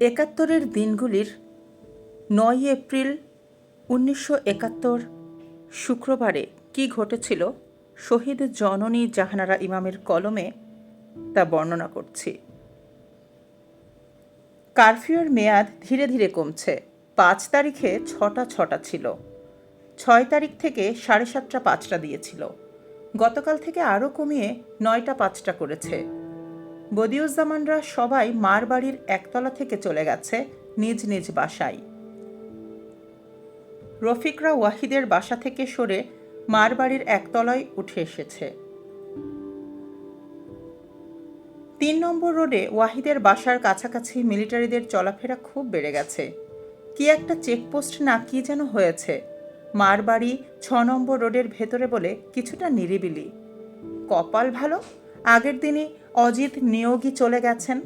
একাত্তরের দিনগুলির নয় এপ্রিল উনিশশো একাত্তর শুক্রবারে কি ঘটেছিল শহীদ জননী জাহানারা ইমামের কলমে তা বর্ণনা করছি। কারফিউর মেয়াদ ধীরে ধীরে কমছে। পাঁচ তারিখে ছটা ছটা ছিল। ছয় তারিখ থেকে সাড়ে সাতটা পাঁচটা দিয়েছিল। গতকাল থেকে আরও কমিয়ে নয়টা পাঁচটা করেছে। বদিউজ্জামানরা সবাই মার বাড়ির একতলা থেকে চলে গেছে নিজ নিজ বাসায়। রফিকরা ওয়াহিদের বাসা থেকে সরে মার বাড়ির একতলায় উঠে এসেছে। তিন নম্বর রোডে ওয়াহিদের বাসার কাছাকাছি মিলিটারিদের চলাফেরা খুব বেড়ে গেছে। কি একটা চেকপোস্ট না কি যেন হয়েছে। মার বাড়ি ছ নম্বর রোডের ভেতরে বলে কিছুটা নিরিবিলি। কপাল ভালো? আগের দিনই অজিত নিয়োগী চলে গেছেন।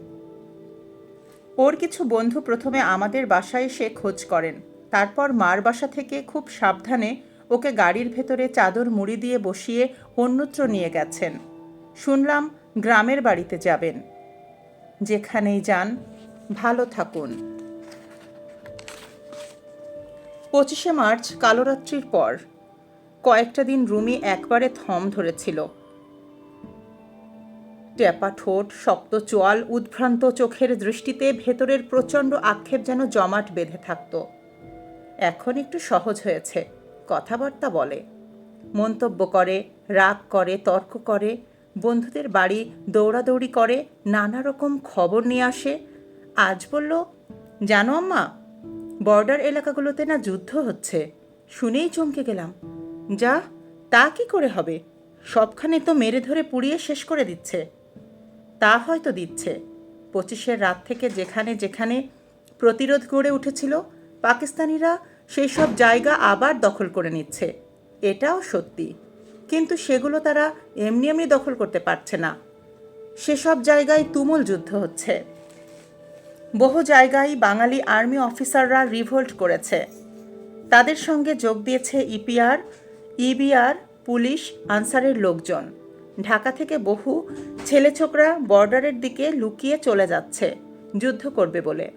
ওর কিছু বন্ধু প্রথমে আমাদের বাসায় এসে খোঁজ করেন। তারপর মার বাসা থেকে খুব সাবধানে ওকে গাড়ির ভেতরে চাদর মুড়ি দিয়ে বসিয়ে অন্যত্র নিয়ে গেছেন। শুনলাম গ্রামের বাড়িতে যাবেন। যেখানেই যান, ভালো থাকুন। পঁচিশে মার্চ কালোরাত্রির পর। কয়েকটা দিন রুমি একবারে থম ধরেছিল। ট্যাপা ঠোঁট, শক্ত চোয়াল, উদ্ভ্রান্ত চোখের দৃষ্টিতে ভেতরের প্রচণ্ড আক্ষেপ যেন জমাট বেঁধে থাকত। এখন একটু সহজ হয়েছে, কথাবার্তা বলে। মন্তব্য করে, রাগ করে, তর্ক করে, বন্ধুদের বাড়ি দৌড়াদৌড়ি করে নানা রকম খবর নিয়ে আসে। আজ বলল, জানো আম্মা, বর্ডার এলাকাগুলোতে না যুদ্ধ হচ্ছে। শুনেই চমকে গেলাম। যা, তা কি করে হবে? সবখানে তো মেরে ধরে পুড়িয়ে শেষ করে দিচ্ছে। তা হয়তো দিচ্ছে। পঁচিশের রাত থেকে যেখানে যেখানে প্রতিরোধ গড়ে উঠেছিল, পাকিস্তানিরা সেই সব জায়গা আবার দখল করে নিচ্ছে। এটাও সত্যি। কিন্তু সেগুলো তারা এমনি এমনি দখল করতে পারছে না। সেসব জায়গায় তুমুল যুদ্ধ হচ্ছে। বহু জায়গায় বাঙালি আর্মি অফিসাররা রিভোল্ট করেছে। তাদের সঙ্গে যোগ দিয়েছে ইপিআর, ইবিআর, পুলিশ, আনসারের লোকজন। ঢাকা থেকে বহু ছেলে ছোকরা বর্ডারের দিকে লুকিয়ে চলে যাচ্ছে, যুদ্ধ করবে বলে।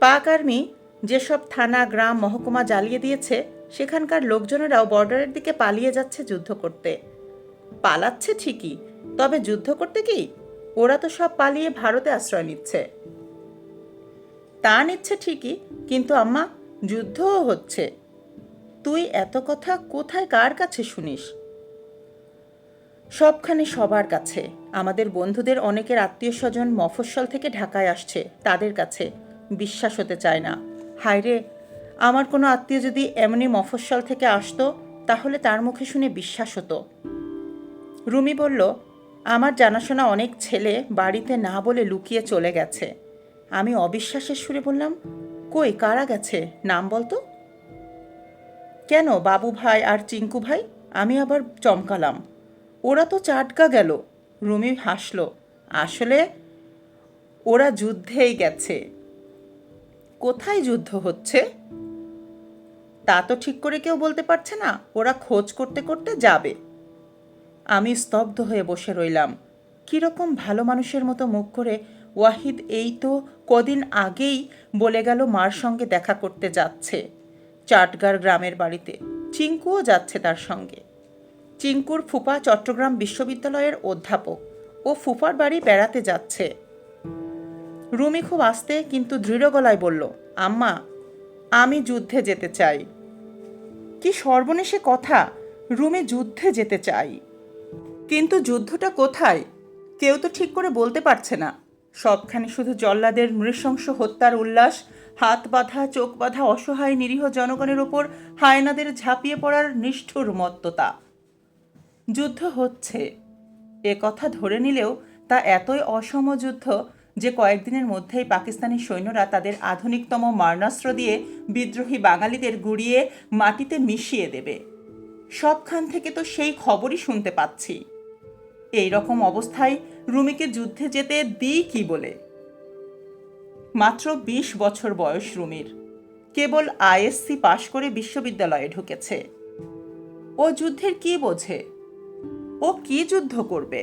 পাক আর্মি যেসব থানা, গ্রাম, মহকুমা জ্বালিয়ে দিয়েছে, সেখানকার লোকজনেরাও বর্ডারের দিকে পালিয়ে যাচ্ছে যুদ্ধ করতে। পালাচ্ছে ঠিকই, তবে যুদ্ধ করতে কি? ওরা তো সব পালিয়ে ভারতে আশ্রয় নিচ্ছে। তা নিচ্ছে ঠিকই, কিন্তু আম্মা, যুদ্ধও হচ্ছে। তুই এত কথা কোথায় কার কাছে শুনিস? সবখানে সবার কাছে। আমাদের বন্ধুদের অনেকের আত্মীয় স্বজন মফস্বল থেকে ঢাকায় আসছে, তাদের কাছে। বিশ্বাস হতে চায় না। হায় রে আমার কোনো আত্মীয় যদি এমনি মফস্বল থেকে আসতো, তাহলে তার মুখে শুনে বিশ্বাস হতো। রুমি বলল, আমার জানাশোনা অনেক ছেলে বাড়িতে না বলে লুকিয়ে চলে গেছে। আমি অবিশ্বাসের সুরে বললাম, কই, কারা গেছে? নাম বলতো কেন, বাবু ভাই আর চিঙ্কু ভাই? আমি আবার চমকালাম। ওরা তো চাটকা গেল। রুমি হাসল। আসলে ওরা যুদ্ধেই গেছে। কোথায় যুদ্ধ হচ্ছে? তা তো ঠিক করে কেউ বলতে পারছে না। ওরা খোঁজ করতে করতে যাবে। আমি স্তব্ধ হয়ে বসে রইলাম। কীরকম ভালো মানুষের মতো মুখ করে ওয়াহিদ এই তো কদিন আগেই বলে গেল মার সঙ্গে দেখা করতে যাচ্ছে চাটগার গ্রামের বাড়িতে। চিঙ্কুও যাচ্ছে তার সঙ্গে। চিঙ্কুর ফুপা চট্টগ্রাম বিশ্ববিদ্যালয়ের অধ্যাপক ও ফুপার বাড়ি বেড়াতে যাচ্ছে। রুমি খুব আস্তে কিন্তু দৃঢ় গলায় বলল, আম্মা, আমি যুদ্ধে যেতে চাই। কি সর্বনেশে কথা, রুমি যুদ্ধে যেতে চাই। কিন্তু যুদ্ধটা কোথায়? কেউ তো ঠিক করে বলতে পারছে না। সবখানে শুধু জল্লাদের নৃশংস হত্যার উল্লাস, হাত বাঁধা, চোখ বাঁধা অসহায় নিরীহ জনগণের ওপর হায়নাদের ঝাঁপিয়ে পড়ার নিষ্ঠুর মত্ততা। যুদ্ধ হচ্ছে। এ কথা ধরে নিলেও তা এতই অসম যুদ্ধ যে কয়েকদিনের মধ্যেই পাকিস্তানি সৈন্যরা তাদের আধুনিকতম মারণাস্ত্র দিয়ে বিদ্রোহী বাঙালিদের গুড়িয়ে মাটিতে মিশিয়ে দেবে। সবখান থেকে তো সেই খবরই শুনতে পাচ্ছি। এই রকম অবস্থায় রুমিকে যুদ্ধে যেতে দিই কি বলে? মাত্র বিশ বছর বয়স রুমির। কেবল আইএসসি পাশ করে বিশ্ববিদ্যালয়ে ঢুকেছে। ও যুদ্ধের কি বোঝে? ও কি যুদ্ধ করবে?